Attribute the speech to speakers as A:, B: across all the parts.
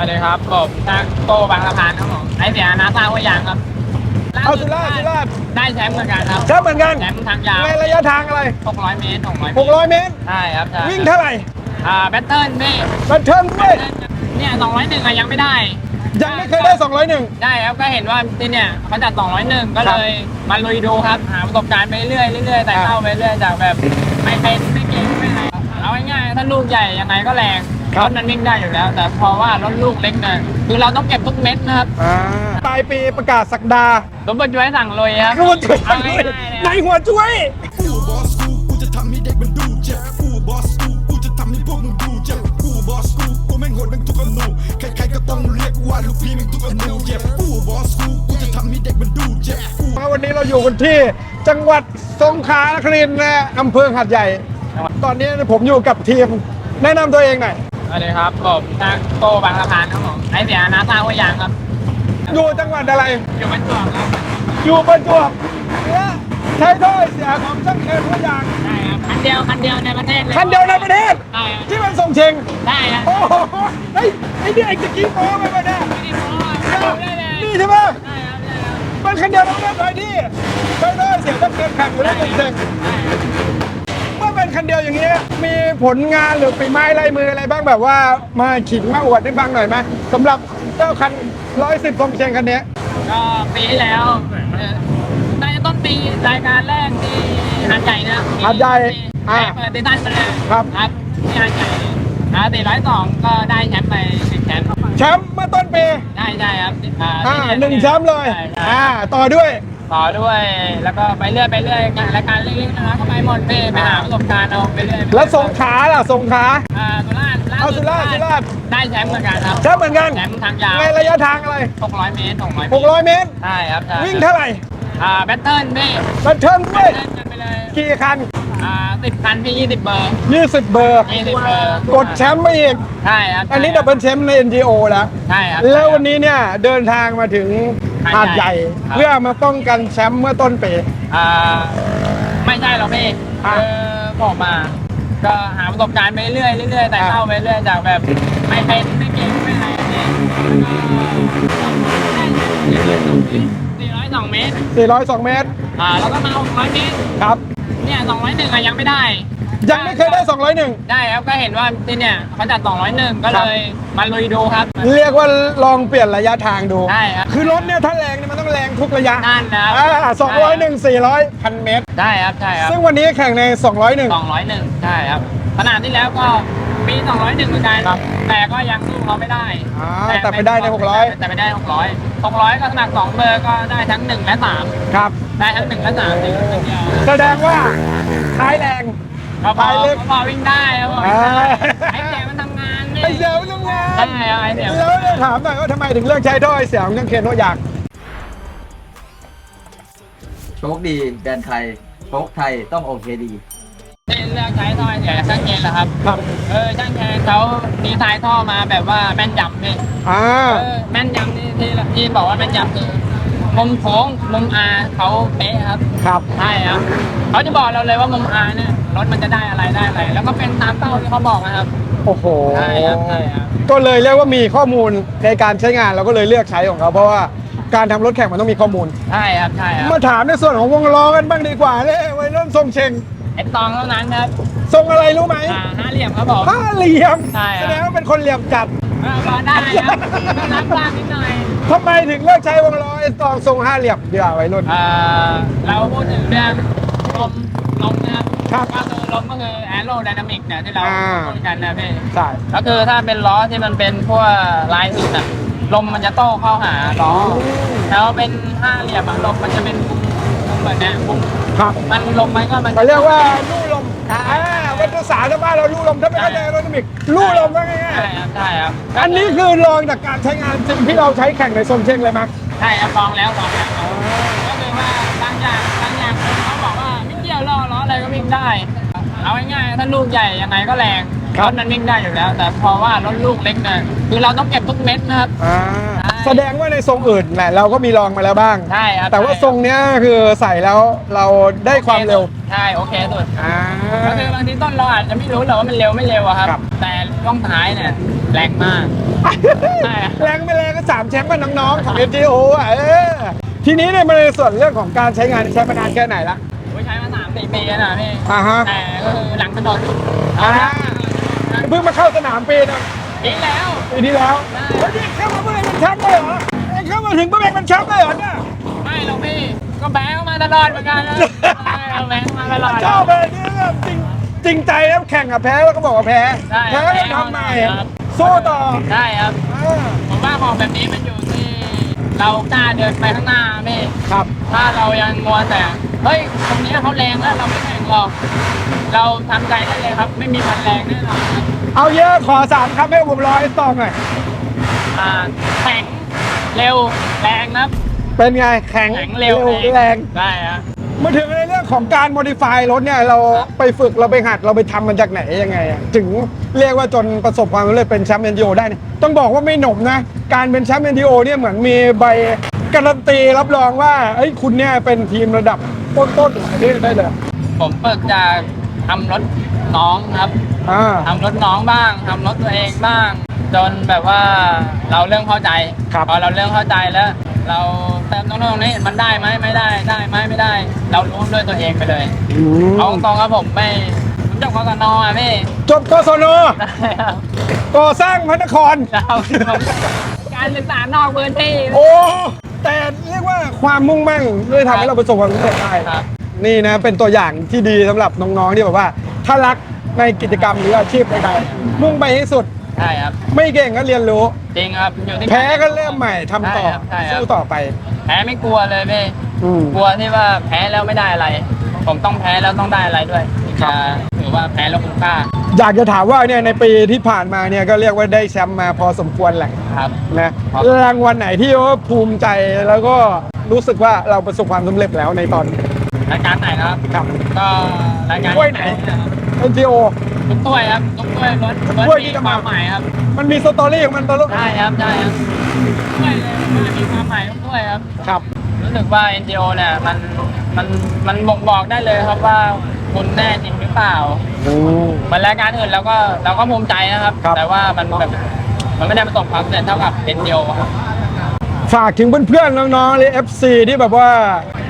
A: สวัสดีครับผมทางโกบางสะพานครับผมไอเสียนาซาหัวยางครับ
B: เอาสุราษฎร์สุราษฎร์
A: ได้แชมป์เหมือนกันครับ
B: แชมป์เหมือนกัน
A: แชมป์ทางยาว
B: ในระยะทางอะไร
A: 600 เมตร600 เมตร
B: 600เมตร
A: ใช่ครับใช่
B: วิ่งเท่าไหร่
A: อ่าแบตเทิลพี่
B: บันเทิงด้วย
A: เนี่ย201อะยังไม่ได้
B: ยังไม่เคยได้ 201
A: ได้ครับ ก็เห็นว่าที่เนี่ยเขาจัด 201 ก็เลยมาลุยดูครับ หาประสบการณ์ไปเรื่อยเรื่อยแต่
B: อ่า
A: เข้าไปเรื่อยจากแบบไม่เป็นไม่เก่งไม่อะไรเอาง่ายๆถ้าลูกใหญ่ยังไงก็แรง รถมันวิ่งได้อยู่แล้ว แต่พอว่ารถลูกเล็กเนี่ยคือเราต้องเก็บทุกเม็ดนะครับ
B: อ่าปลายปีประกาศสักดา
A: สมบูรณ์ช่วยสั่งลุยครับ
B: คือมันช่วย
A: เอาง่ายๆเลย
B: ในหัวช่วย
C: กูบอสกูกูจะทำให้เด็กมันดูเจ็บกูบอสกูกูจะทำให้พวกมึงดูเจ็บกูบอสกูกูแม่งโหดแม่งทุกอนูใครๆก็ต้องเรียกว่าลูกพี่แม่งทุกอนูเจ็บกูบอสกูกูจะทำให้เด็กมันดูเจ็บกู
B: วันนี้เราอยู่กันที่จังหวัดสงขลานครินทร์นะอำเภอหัดใหญ่ ตอนนี้ผมอยู่กับทีม แนะนำตัวเองหน่อย
A: สวัสดีครับผมทางโกบางสะพานครับผมไอเสียนาซาหัวยางครับ
B: อยู่จังหวัดอะไร
A: อยู่บรรจวบครับ
B: อยู่ประจวบและใช้ถ้อยเสียของช่างเคนทุกอย่าง
A: ใช่ครับคันเดียวคันเดียวในประเทศล
B: คันเดียวในประเทศ
A: ได้ครับ
B: ที่มันส่งเชง
A: ได้ครับ
B: โอ้โหไอ้ไอ้นี่ไอ้ตะกี้โม้ไปปะเนี่ย
A: ไม่ได้โม้อะได้เลย
B: นี่ใช่ไหม
A: ได้ครับได้ครับ
B: มันคันเดียวในประเทศไทยที่ใช้ถ้อยเสียช่างเคนแข่งอยู่แล้วส่งเชงเมื่อ เป็นคันเดียวอย่างนี้มีผลงานหรือฝีไม้ลายมืออะไรบ้างแบบว่ามาขิงมาอวดให้ฟังหน่อยไหมสำหรับเจ้าคันร้อยสิบทรงเชียงคันนี้
A: ก็ปีที่แล้วเอ่อน่าจะต้นปีรายการแรกที่หาดใหญ่นะ
B: หาดใหญ่อ่า
A: อ่าเปิดดิทันไปเลย
B: ครับ
A: ครับที่หาดใหญ่อ่าตีร้อยสองก็ได้แชมป์ไปหนึ่งแชมป์
B: แชมป์เมื่อต้นปี
A: ได้ได้ครับ
B: อ่า
A: ที่
B: หนึ่งแชมป์เลย
A: ใช่ใช่
B: อ่าต่อด้วย
A: ต่อด้วย แล้วก็ไปเรื่อยไปเรื่อยรายการเล็กๆนะครับก็ไปหมดเป้ไปหาประสบการณ์เอาไปเรื่อย
B: แล้วสงขลาล่ะสงขลา
A: อ่าสุราษฎร์
B: เอาสุราษฎร์สุราษฎร์
A: ได้แชมป์เหมือนกันครับ
B: แชมป์เหมือนกัน
A: แชมป์ทางยาว
B: ในระยะทางอะไร
A: 600 เมตร 600 เมตร
B: 600 เมตร
A: ใช่ครับใช่
B: วิ่งเท่าไหร่
A: อ่าแบตเทิลพี่
B: บันเทิงด้วย
A: เล่นกันไปเลย
B: กี่คัน
A: อ่า ติดคันพี่ยี่สิบเบอร์
B: 20เบอร์
A: ยี่สิบเบอร์
B: กดแชมป์ไปอีก
A: ใช่ครับ
B: อันนี้ดับเบิลแชมป์ใน NGO แล้ว
A: ใช่ครับ
B: แล้ววันนี้เนี่ยเดินทางมาถึงหาดใหญ่
A: ครับ
B: เพื่อมาป้องกันแชมป์เมื่อต้นปี
A: อ่าไม่ใช่หรอกพี่
B: อะ
A: เออผมมา ก็หาประสบการณ์ไปเรื่อยเรื่อยแต่
B: อะ
A: เข้าไปเรื่อยจากแบบไม่เป็นไม่เก่งไม่อะไรอย่างเงี้ยสี่ร้อยสองเมตร
B: 402เมตร
A: อ่าแล้วก็มาหกร้อยเมตร
B: ครับ
A: เนี่ย สองร้อยหนึ่งอะยังไม่ได้
B: ยังไม่เคยได้ 201
A: ได้ครับก็เห็นว่าที่เนี่ยเขาจัด 201 ก็
B: ครั
A: เล
B: บ
A: ยมาลุยดูครับ
B: เรียกว่าลองเปลี่ยนระยะทางดู
A: ได้ครับ
B: คือรถเนี่ยถ้าแรงเนี่ยมันต้องแรงทุกระยะ
A: นั่นนะ
B: อ่า201 400 พันเมตร
A: ได้ครับใช่ครับ
B: ซึ่งวันนี้แข่งใน 201
A: 201 ใช่ครับขนาดที่แล้วก็ ปี201เหมือนกัน
B: ครับ
A: แต่ก็ยังสู้เขาไม่ได้
B: อ่าแต่ไปได้ใน600
A: แต่ไปได้ 600 600 ก็ขนาด2เบอร์ก็ได้ทั้ง 1 และ
B: ครับ
A: 3 ได้ทั้ง 1 และ3จริงๆเดียว
B: แสดงว่าท้ายแรง
A: ก็พอ
B: ท้ายลึก
A: ก็พอวิ่งได้ครับผม
B: อ่า
A: ไอ้เสียมันทำงานนี่
B: ไอเสียวทำงาน
A: ใช่ครับไอ้เสีย
B: แล้วจะถามหน่อยว่าทำไมถึงเลือกใช้ท่อไอเสียวของช่างเคนโนอยาก
D: โชคดีแดนไทยโชคไทยต้องโอเคดี
A: เลือกใช้ท่อไอ้เสียช่างเกณฑ์เหรอครับ
B: ครับ
A: เออช่างแคนเขาดีไซน์ท่อมาแบบว่าแม่นยำพี่
B: อ่า
A: เออแม่นยำที่ที่ที่บอกว่าแม่นยำคือมุมโค้งมุมอาเขาเป๊ะครับ
B: ครับ
A: ใช่ครับเขาจะบอกเราเลยว่ามุมอาเนี่ยรถมันจะได้อะไรได้อะไรแล้วก็เป็นตามเป้าที่เขาบอกนะครับ
B: โอ้โห
A: ใช่ครับใช่ครับ
B: ก็เลยเรียกว่ามีข้อมูลในการใช้งานเราก็เลยเลือกใช้ของเขาเพราะว่าการทำรถแข่งมันต้องมีข้อมูล
A: ใช่ครับใช่ครับ
B: มาถามในส่วนของวงล้อกันบ้างดีกว่าเลยวัยรุ่นทรงเชง
A: ไอ้ตองเท่านั้นครับ
B: ทรงอะไรรู้ไหม
A: อ่าห้าเหลี่ยมครับผม
B: ห้าเหลี่ยม
A: ใช่ครับ
B: แสดงว่าเป็นคนเหลี่ยมจัด
A: เออพอได้ครับก็รับบ้างนิดหน่อย
B: ทำไมถึงเลือกใช้วงล้อไอ้ตองทรงห้าเหลี่ยมดีกว่าวัยรุ่น
A: อ่าเราพูดถึงเรื่องลมลมนะครับ
B: ครับ
A: ก็คือลมก็คือแอโรไดนามิกเนี่ยที่เรา
B: อ่า
A: พูดกันนะพี่
B: ใช่
A: ก็คือถ้าเป็นล้อที่มันเป็นพวกลายสุดอะลมมันจะโต้เข้าหาล้อแล้วเป็นห้าเหลี่ยมอะลมมันจะเป็นมุมมุมแบบเนี้ยมุม
B: ครับ
A: มันลมมันก็มัน
B: เขาเรียกว่าลู่ลมอ่าวัตถุศาสตร์ชาวบ้านเราลู่ลมถ้าไม่เข้าใจแอโรไดนามิกลู่ลมว่าง่าย
A: ใช่ครับใช่ครับ
B: ๆอันนี้คือลองจากการใช้งานจริงที่เราใช้แข่งในทรงเชงเลยมั้ย
A: ใช่ครับลองแล้วลองแล้วก็คือว่าบางอย่างบางอย่างคนเขาบอกว่าไม่เกี่ยวล้อล้ออะไรก็วิ่งได้ เอาง่ายๆถ้าลูกใหญ่ยังไงก็แรง
B: ครั
A: ร
B: บ
A: ถมันวิ่งได้อยู่แล้ว แต่พอว่ารถลูกเล็กเนี่ยคือเราต้องเก็บทุกเม็ดนะครับ
B: อ่า
A: ใช่
B: แสดงว่าในทรงอื่นแหละเราก็มีลองมาแล้วบ้าง
A: ใช่ครับ
B: แต่ว่าทรงเนี้ยคือใส่แล้วเราได้ความเร็ว
A: ใช่โอเคสุด
B: อ่า
A: ก็คือบางทีต้นเราอาจจะไม่รู้หรอกว่ามันเร็วไม่เร็วอะครับ
B: ครับ
A: แต่ช่วงท้ายเนี่ยแรงมาก ใช่ครับ
B: แรงไม่แรงก็สามแชมป์กับน้องๆของ MGO อะเออทีนี้เนี่ยมันในส่วนเรื่องของการใช้งานใช้มานานแค่ไหนละ
A: ผมใช้มาสามสี่ปีแล้วนะพี่
B: อ่าฮะ
A: แต่ก็คือหลังถนน
B: อ่าเพิ่งมาเข้าสนามปีนึง
A: ปีแล้ว
B: ปีที่แล้ว
A: ได้
B: แล้วนี่เข้ามาเมื่อไหร่เป็นแชมป์เลยเหรอเอ็งเข้ามาถึงเมื่อไหร่เป็นแชมป์เลยเหรอเนี่ย
A: ไม่หรอกพี่ ก็แบงค์มาตลอดเหมือนกันนะใช่เอาแบงค์มาตลอด
B: ชอบเลยเนี่ยแบบจริงจริงใจแล้วแข่งกับแพ้แล้วก็บอกว่าแพ้
A: ใช่
B: แพ้ก็ทำใหม่
A: ครับ
B: สู้ต่อ
A: ใช่ครับ
B: อ่า
A: ผมว่าของแบบนี้มันอยู่ที่ เรากล้าเดินไปข้างหน้าพี่
B: ครับ
A: ถ้าเรายังงัวแต่เฮ้ยตรงนี้เขาแรงแล้วเราไม่แข่งหรอก เราทำใจได้เลยครับ ไม่มีพันแรงแน่นอนครับ
B: เอาเยอะขอสามคำให้ผมร้อยตองหน่อย
A: อ่าแข็งเร็วแรงนะครับ
B: เป็นไงแข็ง
A: แข็งเร็ว
B: แรง
A: ได้ครับ
B: มาถึงในเรื่องของการโมดิฟายรถเนี่ยเรา
A: ครับ
B: ไปฝึกเราไปหัดเราไปทำมันจากไหนยังไงอะถึงเรียกว่าจนประสบความสำเร็จเป็นแชมป์เอ็นดีโอได้เนี่ยต้องบอกว่าไม่หนมนะ การเป็นแชมป์เอ็นดีโอเนี่ยเหมือนมีใบการันตีรับรองว่าเอ้ยคุณเนี่ยเป็นทีมระดับต้นๆของประเทศได้เลย
A: ผมเปิดจากทำรถน้องครับ
B: อ่า
A: ทำรถน้องบ้างทำรถตัวเองบ้าง จนแบบว่าเราเริ่มเข้าใจ
B: ครับ
A: พอเราเริ่มเข้าใจแล้ว เราเติมตรงนู้นตรงนี้มันได้ไหมไม่ได้ได้ไหมไม่ได้ เรารู้ด้วยตัวเองไปเลย
B: อืม
A: เอาตรงๆครับผมไม่ผมจบกศนอะพี่
B: จบกศน
A: ได้ครับ
B: ก่อสร้างพระนคร
A: เราการศึกษานอกพื้นที่
B: โอ้ แต่เรียกว่าความมุ่งมั่นเลยทำให้เราประสบความสำเร็จได้
A: ครับ
B: นี่นะเป็นตัวอย่างที่ดีสำหรับน้องๆที่แบบว่า ถ้ารักในกิจกรรมหรืออาชีพใดๆมุ่งไปให้สุด
A: ใช่ครับ
B: ไม่เก่งก็เรียนรู้
A: จริงครับอยู่ที่
B: แพ้ก็เริ่มใหม่ทำต่อ
A: ใช่ครับใช่ครับ
B: สู้ต่อไป
A: แพ้ไม่กลัวเลยพี่
B: อืม
A: กลัวที่ว่าแพ้แล้วไม่ได้อะไร ผมต้องแพ้แล้วต้องได้อะไรด้วยถึงจะถือว่าแพ้แล้วคุ้มค่า
B: อยากจะถามว่าเนี่ยในปีที่ผ่านมาเนี่ยก็เรียกว่าได้แชมป์มาพอสมควรแหละ
A: ครับ
B: นะครับรางวัลไหนที่ว่าภูมิใจแล้วก็รู้สึกว่าเราประสบความสำเร็จแล้วในตอนนี้
A: รายการไหนนะครับ
B: ครับ
A: ก็รายการ
B: ถ้วยไหน NGO
A: ทุกถ้วยครับทุกถ้วยรถรถ
B: ถ้วยที่
A: มี
B: จะ
A: ค
B: มา
A: วามหมายครับ
B: มันมีสตอรี่ของมันตลอด
A: ได้ครับได้ครับถ้วยเลยว่ามีความหมายทุกถ้วยครับ
B: ครับ
A: รู้สึกว่า NGO เนี่ยมันมันมันบ่งบอกได้เลยครับว่าคุณแน่จริงหรือเปล่าเหมือนรายการอื่นเราก็เราก็ภูมิใจนะครับ
B: ครับ
A: แต่ว่ามันแบบมันไม่ได้ประสบความสำเร็จเท่ากับ NGO ครับ
B: ฝากถึงเพื่อนๆน้องๆเลย FC ที่แบบว่า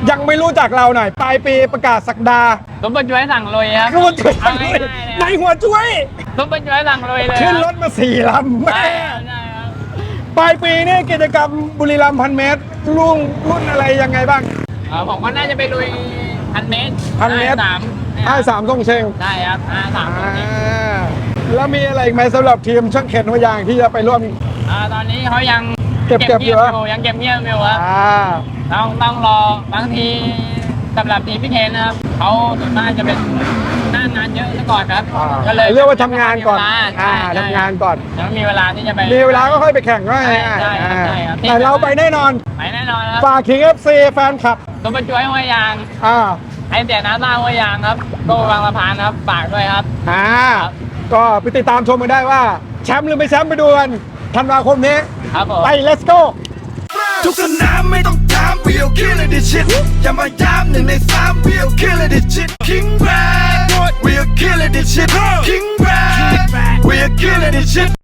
B: ยังไม่รู้จักเราหน่อย ปลายปีประกาศสักดา
A: ซุปเปอร์จุ้ยสั่งลุยครับ
B: รู้ช่วย
A: เอาง่ายๆเลย
B: ในหัวช่วย
A: ซุปเปอร์จุ้ยสั่งลุยเลย
B: ขึ้นรถมาสี่ลำแม่
A: ใช่ครับใช่ครับ
B: ปลายปีนี่กิจกรรมบุรีรัมย์พันเมตรรุ่นรุ่นอะไรยังไงบ้าง
A: เอ่อผมก็น่าจะไปลุยพันเมตร
B: พันเมตร
A: สาม
B: ห้าสามทรงเชง
A: ได้ครับห้าสาม
B: อ่าแล้วมีอะไรอีกไหมสำหรับทีมช่างเข็นหัวยางที่จะไปร่วม
A: อ่าตอนนี้เขายัง
B: เก็บเก็บอยู่
A: เงียบ
B: เหรอ
A: อยู่ยังเก็บเงียบอยู่ครับ
B: อ่า
A: ต้องต้องรอบางทีสำหรับทีมพี่เคนนะครับเขาส่วนมากจะเป็นหน้างานเยอะซะก่อนครับ
B: อ่า
A: ก็เลย
B: เรียกว่าทำงานก่อน
A: ใช่
B: อ่า
A: ใช่
B: ทำงานก่อน
A: ยังไม่มีเวลาที่จะไป
B: มีเวลาก็ค่อยไปแข่งก็
A: ใช่
B: ง่าย
A: ใช่
B: ๆ
A: ครับ
B: อ่า
A: ใช่ครับ
B: แต่เราไปแน่นอน
A: ไปแน่นอนครับ
B: ฝากถึง FC แฟนคลับ
A: ตัวเป็นช่วยหัวยาง
B: อ่า
A: ไอเสียน้ำตาหัวยางครับโกบางสะพานครับฝากด้วยครับ
B: อ่า ก็ไปติดตามชมกันได้ว่า แชมป์หรือไม่แชมป์ไปดูกันธันวาคมนี้
A: ครับผม
B: ไป let's go
C: ทุกสนามไม่ต้อง ถาม we'll kill it this shit อย่ามาย้ำหนึ่งในสาม we'll kill it this shit King Brad we'll kill it this shit King Brad we'll kill it this shit